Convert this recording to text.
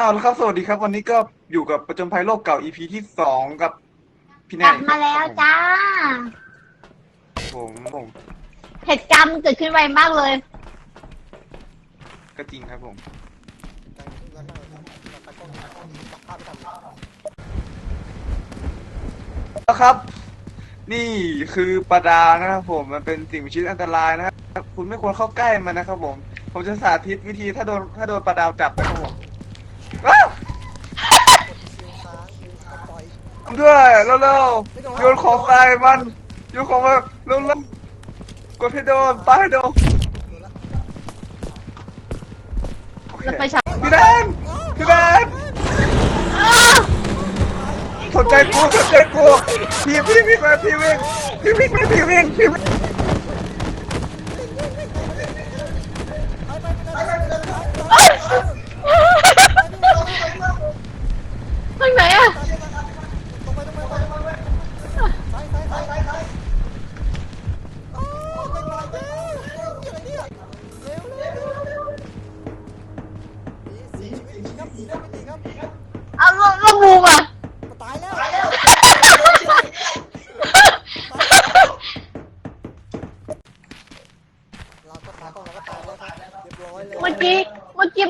อ้าวแล้วครับสวัสดีครับ วันนี้ก็อยู่กับประจนภัยโลกเก่า EP ที่สองกับพี่แนกลันบมาแล้วจ้า ผมผมเหตุการณ์มันเกิดขึ้นไวมากเลย ก็จริงครับผมแล้วครับ นี่คือปลาดาวนะครับผมมันเป็นสิ่งมีชีวิตอันตรายนะครับ คุณไม่ควรเข้าใกล้มันนะครับผม ผมจะสาธิตวิธีถ้าโดนถ้าโดนปลาดาวจับนะครับผมอ้าว ด้วยเร็วๆโยนของใส่มันโยนของมาเร็วๆกดให้โดนปาให้โดนโอเคแล้วไปฉายพี่แดนพี่แดนสนใจกูสนใจกูพี่พี่พี่มาพี่วิ่งพี่วิ่งมาพี่วิ่งพี่วิ่งทางไหนอะ ตดีครับสีชีวิตดีครับเอาแล้วแล้วบูมอะตายแล้วเราก็ตายก็เราก็ตายแล้วครับเรียบร้อยเลย เมื่อกี้